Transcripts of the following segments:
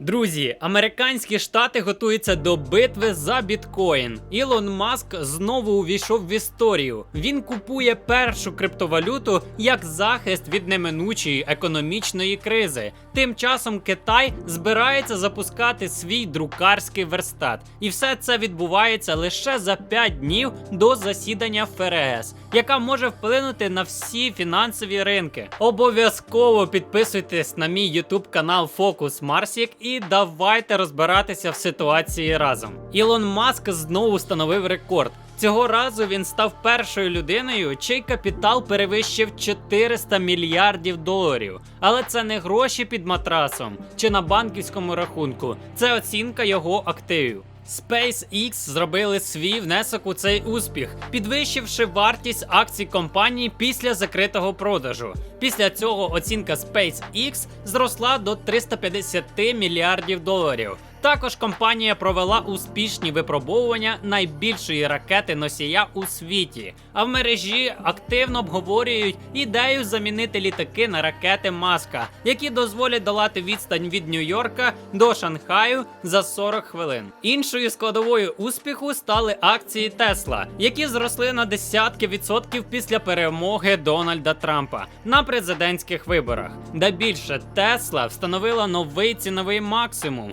Друзі, американські штати готуються до битви за біткоін. Ілон Маск знову увійшов в історію. Він купує першу криптовалюту як захист від неминучої економічної кризи. Тим часом Китай збирається запускати свій друкарський верстат, і все це відбувається лише за 5 днів до засідання ФРС, яка може вплинути на всі фінансові ринки. Обов'язково підписуйтесь на мій YouTube канал Focus Marsik і давайте розбиратися в ситуації разом. Ілон Маск знову встановив рекорд. Цього разу він став першою людиною, чий капітал перевищив 400 мільярдів доларів. Але це не гроші під матрасом чи на банківському рахунку. Це оцінка його активів. SpaceX зробили свій внесок у цей успіх, підвищивши вартість акцій компанії після закритого продажу. Після цього оцінка SpaceX зросла до 350 мільярдів доларів. Також компанія провела успішні випробовування найбільшої ракети носія у світі. А в мережі активно обговорюють ідею замінити літаки на ракети Маска, які дозволять долати відстань від Нью-Йорка до Шанхаю за 40 хвилин. Іншою складовою успіху стали акції Тесла, які зросли на десятки відсотків після перемоги Дональда Трампа на президентських виборах. Да більше Тесла встановила новий ціновий максимум,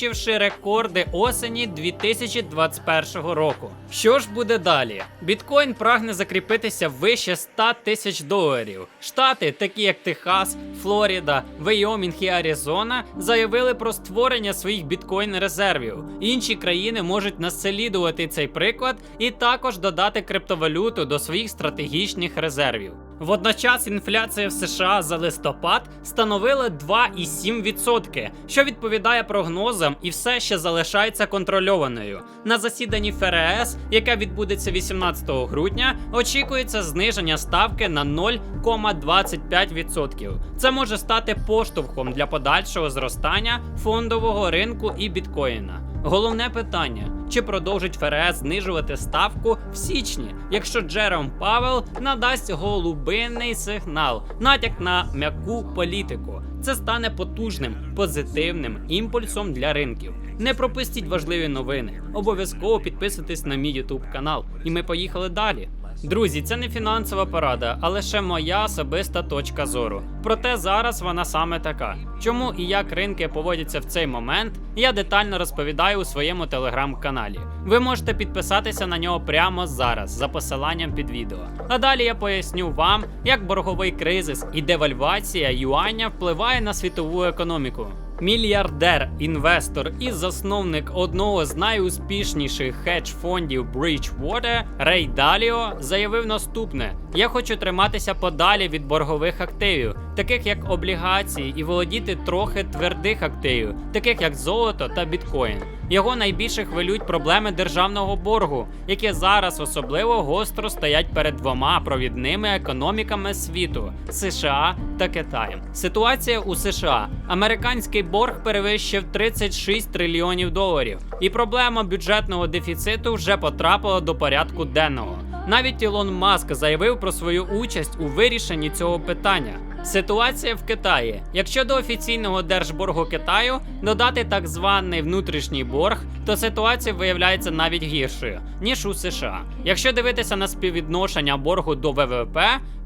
перевищивши рекорди осені 2021 року. Що ж буде далі? Біткоін прагне закріпитися вище 100 тисяч доларів. Штати, такі як Техас, Флоріда, Вейомінг і Аризона, заявили про створення своїх біткоін резервів. Інші країни можуть наслідувати цей приклад і також додати криптовалюту до своїх стратегічних резервів. Водночас інфляція в США за листопад становила 2,7%, що відповідає прогнозам і все ще залишається контрольованою. На засіданні ФРС, яке відбудеться 18 грудня, очікується зниження ставки на 0,25%. Це може стати поштовхом для подальшого зростання фондового ринку і біткоїна. Головне питання: чи продовжить ФРС знижувати ставку в січні, якщо Джером Павел надасть голубинний сигнал, натяк на м'яку політику. Це стане потужним позитивним імпульсом для ринків. Не пропустіть важливі новини. Обов'язково підписуйтесь на мій YouTube канал. І ми поїхали далі. Друзі, це не фінансова порада, а лише моя особиста точка зору. Проте зараз вона саме така. Чому і як ринки поводяться в цей момент, я детально розповідаю у своєму телеграм-каналі. Ви можете підписатися на нього прямо зараз за посиланням під відео. А далі я поясню вам, як борговий кризис і девальвація юаня впливає на світову економіку. Мільярдер, інвестор і засновник одного з найуспішніших хедж-фондів Bridgewater Рей Даліо заявив наступне: я хочу триматися подалі від боргових активів, таких як облігації, і володіти трохи твердих активів, таких як золото та біткоін. Його найбільше хвилюють проблеми державного боргу, які зараз особливо гостро стоять перед двома провідними економіками світу США та Китаєм. Ситуація у США. Американський борг перевищив 36 трильйонів доларів, і проблема бюджетного дефіциту вже потрапила до порядку денного. Навіть Ілон Маск заявив про свою участь у вирішенні цього питання. Ситуація в Китаї. Якщо до офіційного держборгу Китаю додати так званий внутрішній борг, то ситуація виявляється навіть гіршою ніж у США. Якщо дивитися на співвідношення боргу до ВВП,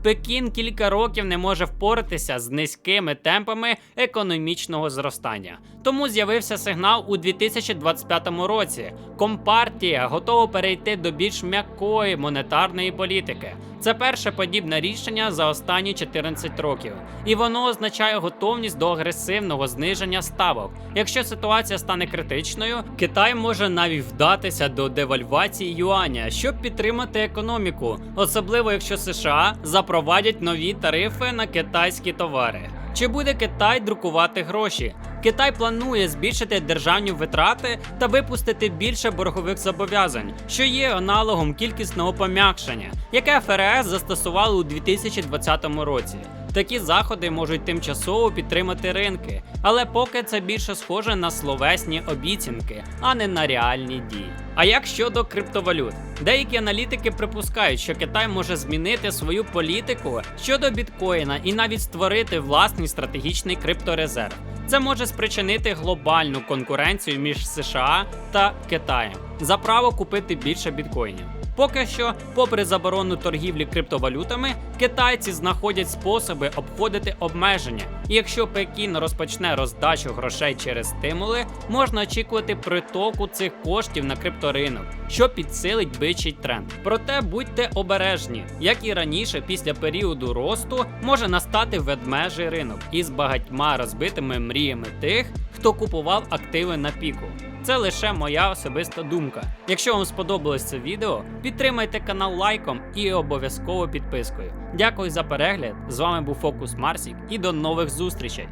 Пекін кілька років не може впоратися з низькими темпами економічного зростання. Тому з'явився сигнал у 2025 році. Компартія готова перейти до більш м'якої монетарної політики. Це перше подібне рішення за останні 14 років, і воно означає готовність до агресивного зниження ставок. Якщо ситуація стане критичною, Китай може навіть вдатися до девальвації юаня, щоб підтримати економіку, особливо якщо США запровадять нові тарифи на китайські товари. Чи буде Китай друкувати гроші? Китай планує збільшити державні витрати та випустити більше боргових зобов'язань, що є аналогом кількісного пом'якшення, яке ФРС застосувало у 2020 році. Такі заходи можуть тимчасово підтримати ринки, але поки це більше схоже на словесні обіцянки, а не на реальні дії. А як щодо криптовалют? Деякі аналітики припускають, що Китай може змінити свою політику щодо біткоїна і навіть створити власний стратегічний крипторезерв. Це може спричинити глобальну конкуренцію між США та Китаєм за право купити більше біткоїнів. Поки що, попри заборону торгівлі криптовалютами, китайці знаходять способи обходити обмеження. І якщо Пекін розпочне роздачу грошей через стимули, можна очікувати притоку цих коштів на крипторинок, що підсилить бичий тренд. Проте будьте обережні, як і раніше, після періоду росту може настати ведмежий ринок із багатьма розбитими мріями тих, хто купував активи на піку. Це лише моя особиста думка. Якщо вам сподобалось це відео, підтримайте канал лайком і обов'язково підпискою. Дякую за перегляд. З вами був Фокус Марсік і до нових зустрічей.